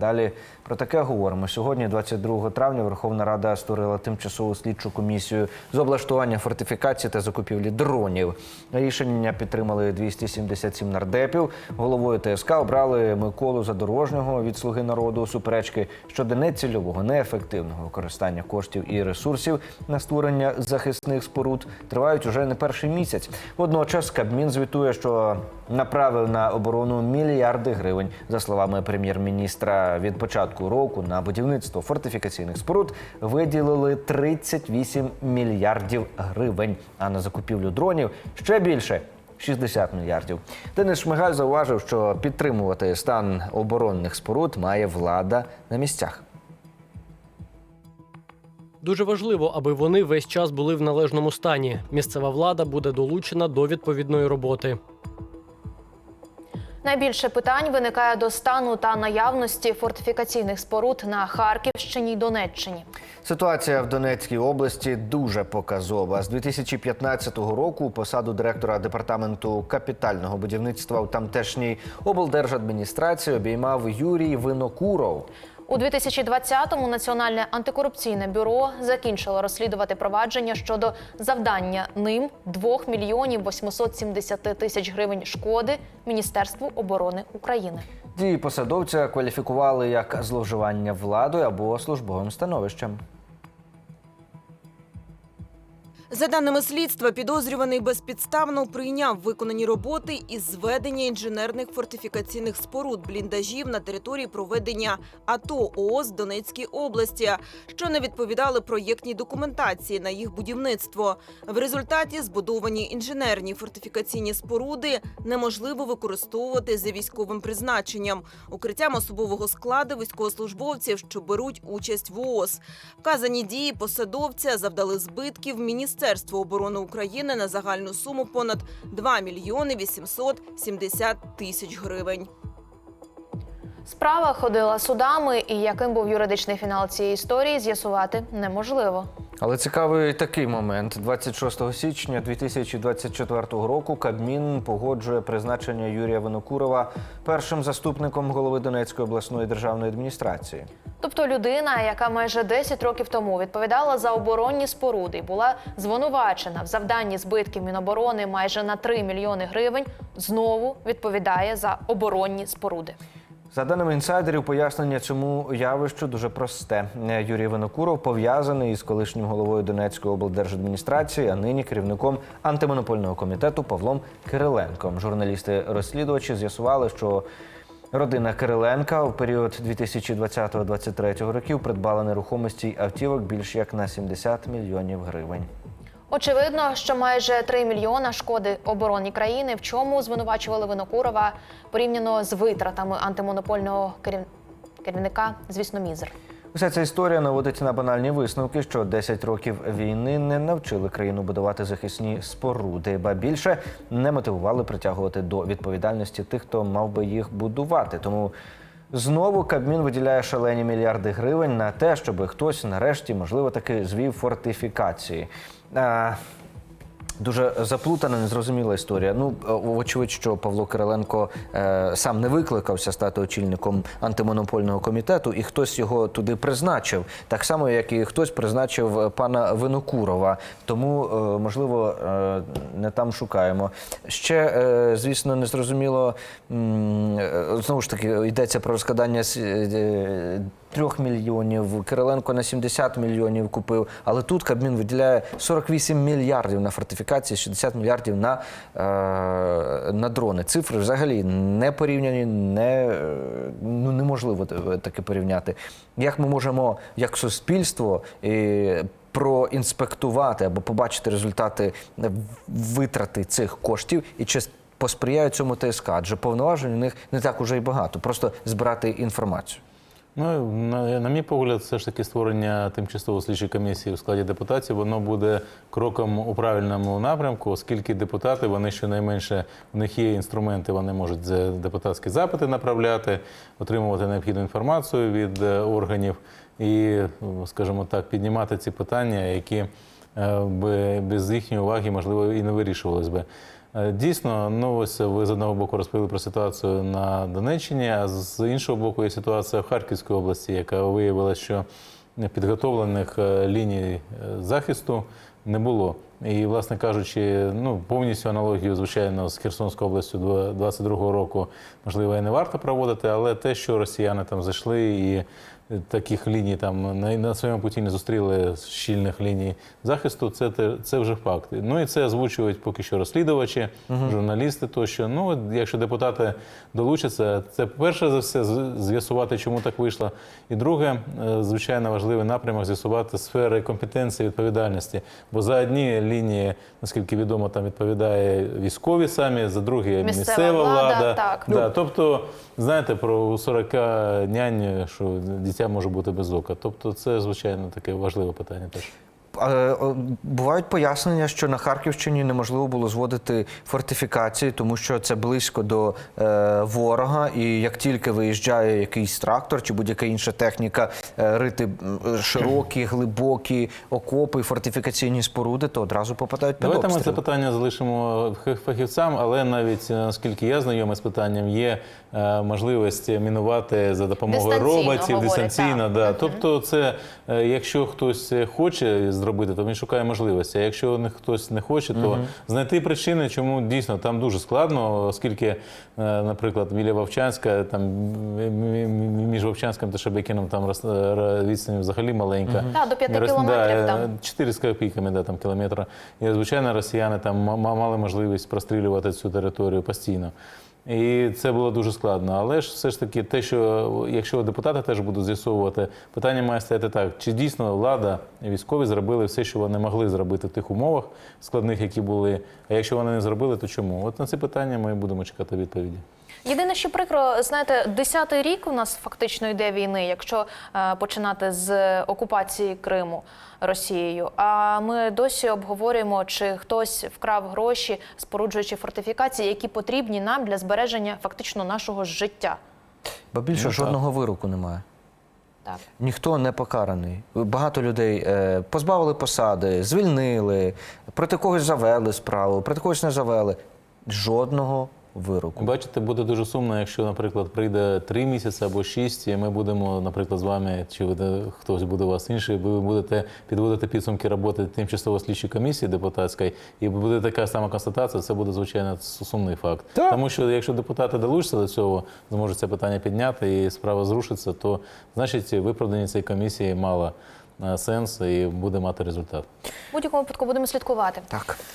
Далі про таке говоримо. Сьогодні, 22 травня, Верховна Рада створила тимчасову слідчу комісію з облаштування фортифікації та закупівлі дронів. Рішення підтримали 277 нардепів. Головою ТСК обрали Миколу Задорожнього від Слуги народу. Суперечки щодо нецільового, неефективного використання коштів і ресурсів на створення захисних споруд тривають уже не перший місяць. Водночас Кабмін звітує, що направив на оборону мільярди гривень. За словами прем'єр-міністра, від початку року на будівництво фортифікаційних споруд виділили 38 мільярдів гривень. А на закупівлю дронів ще більше. 60 мільярдів. Денис Шмигаль зауважив, що підтримувати стан оборонних споруд має влада на місцях. Дуже важливо, аби вони весь час були в належному стані. Місцева влада буде долучена до відповідної роботи. Найбільше питань виникає до стану та наявності фортифікаційних споруд на Харківщині й Донеччині. Ситуація в Донецькій області дуже показова. З 2015 року посаду директора департаменту капітального будівництва у тамтешній облдержадміністрації обіймав Юрій Винокуров. У 2020-му Національне антикорупційне бюро закінчило розслідувати провадження щодо завдання ним 2 мільйонів 870 тисяч гривень шкоди Міністерству оборони України. Дії посадовця кваліфікували як зловживання владою або службовим становищем. За даними слідства, підозрюваний безпідставно прийняв виконані роботи із зведення інженерних фортифікаційних споруд бліндажів на території проведення АТО ООС Донецькій області, що не відповідали проєктній документації на їх будівництво. В результаті збудовані інженерні фортифікаційні споруди неможливо використовувати за військовим призначенням, укриттям особового складу військовослужбовців, що беруть участь в ООС. Вказані дії посадовця завдали збитків Міністерству оборони України на загальну суму понад 2 мільйони 870 тисяч гривень. Справа ходила судами, і яким був юридичний фінал цієї історії, з'ясувати неможливо. Але цікавий такий момент. 26 січня 2024 року Кабмін погоджує призначення Юрія Винокурова першим заступником голови Донецької обласної державної адміністрації. Тобто людина, яка майже 10 років тому відповідала за оборонні споруди, і була звинувачена в завданні збитків Міноборони майже на 3 мільйони гривень, знову відповідає за оборонні споруди. За даними інсайдерів, пояснення цьому явищу дуже просте. Юрій Винокуров пов'язаний із колишнім головою Донецької облдержадміністрації, а нині керівником антимонопольного комітету Павлом Кириленком. Журналісти-розслідувачі з'ясували, що родина Кириленка у період 2020-2023 років придбала нерухомості й автівок більш як на 70 мільйонів гривень. Очевидно, що майже 3 мільйона шкоди обороні країни, в чому звинувачували Винокурова порівняно з витратами антимонопольного керів- керівника, звісно, мізер. Уся ця історія наводить на банальні висновки, що 10 років війни не навчили країну будувати захисні споруди, ба більше не мотивували притягувати до відповідальності тих, хто мав би їх будувати. Тому знову Кабмін виділяє шалені мільярди гривень на те, щоб хтось нарешті, можливо, таки звів фортифікації. Дуже заплутана, незрозуміла історія. Ну, е, очевидь, що Павло Кириленко е, сам не викликався стати очільником антимонопольного комітету, і хтось його туди призначив, так само, як і хтось призначив пана Винокурова. Тому, е, можливо, е, не там шукаємо. Ще, е, звісно, незрозуміло е, знову ж таки йдеться про розкладання е, трьох мільйонів. Кириленко на 70 мільйонів купив. Але тут Кабмін виділяє 48 мільярдів на фортифікації, 60 мільярдів на, е, на дрони. Цифри взагалі не порівняні, не, е, ну, неможливо таке порівняти. Як ми можемо, як суспільство, е, проінспектувати або побачити результати витрати цих коштів і чи посприяє цьому ТСК? Адже повноважень у них не так уже й багато, просто збирати інформацію. Ну, на, на мій погляд, все ж таки створення тимчасової слідчої комісії у складі депутатів, воно буде кроком у правильному напрямку, оскільки депутати, вони щонайменше, в них є інструменти, вони можуть депутатські запити направляти, отримувати необхідну інформацію від е, органів і, скажімо так, піднімати ці питання, які е, би без їхньої уваги, можливо, і не вирішувались би. Е, Дійсно, ось ви з одного боку розповіли про ситуацію на Донеччині, а з іншого боку є ситуація в Харківській області, яка виявила, що підготовлених е, ліній е, захисту не було. І, власне кажучи, ну повністю аналогію, звичайно, з Херсонською областю 22-го року, можливо, і не варто проводити, але те, що росіяни там зайшли і таких ліній там на, на своєму путі не зустріли щільних ліній захисту, це, те- це вже факт. Ну і це озвучують поки що розслідувачі, журналісти тощо. Ну, якщо депутати долучаться, це перше за все з'ясувати, чому так вийшло. І друге, е, звичайно, важливий напрямок з'ясувати сфери компетенції відповідальності. Бо за одні лінії, наскільки відомо, там відповідає військові самі, за другі Місцева місцева, влада, влада. так. Да, тобто, знаєте, про 40 нянь, що дитя може бути без ока. Тобто, це звичайно таке важливе питання теж. Е, Бувають пояснення, що на Харківщині неможливо було зводити фортифікації, тому що це близько до е, ворога. І як тільки виїжджає якийсь трактор чи будь-яка інша техніка, е, рити широкі, глибокі окопи, фортифікаційні споруди, то одразу попадають під Давайте ми це питання залишимо фахівцям, але навіть наскільки я знайомий з питанням, є е, можливість мінувати за допомогою Дистанційно, роботів говорять, дистанційно. так. Да. Тобто, це е, якщо хтось хоче зробити, то він шукає можливості. А якщо не- хтось не хоче, то знайти причини, чому дійсно там дуже складно, оскільки, е, наприклад, біля Вовчанська, там між Вовчанськом та Шебекіном там відстань взагалі маленька. Так, до п'яти Рос- кілометрів там. 4 з копійками да, там, кілометра. І, звичайно, росіяни там ма- ма- мали можливість прострілювати цю територію постійно. І це було дуже складно. Але ж все ж таки, те, що якщо депутати теж будуть з'ясовувати, питання має стояти так: чи дійсно влада і військові зробили все, що вони могли зробити в тих умовах складних, які були. А якщо вони не зробили, то чому? От на це питання ми будемо чекати відповіді. Єдине, що прикро, знаєте, десятий рік у нас фактично йде війни, якщо е, починати з окупації Криму Росією. А ми досі обговорюємо, чи хтось вкрав гроші, споруджуючи фортифікації, які потрібні нам для збереження фактично нашого життя. Бо більше Ну, так. жодного вироку немає. Так. Ніхто не покараний. Багато людей е, позбавили посади, звільнили, проти когось завели справу, проти когось не завели. Жодного вироку. Бачите, буде дуже сумно, якщо, наприклад, прийде три місяці або шість, і ми будемо, наприклад, з вами, чи буде, хтось буде у вас інший, ви будете підводити підсумки роботи тимчасової слідчої комісії депутатської, і буде така сама констатація, це буде звичайно сумний факт. Так. Тому що якщо депутати долучаться до цього, зможуть це питання підняти і справа зрушиться, то значить виправдання цієї комісії мало е, сенс і буде мати результат. В будь-якому випадку будемо слідкувати. Так.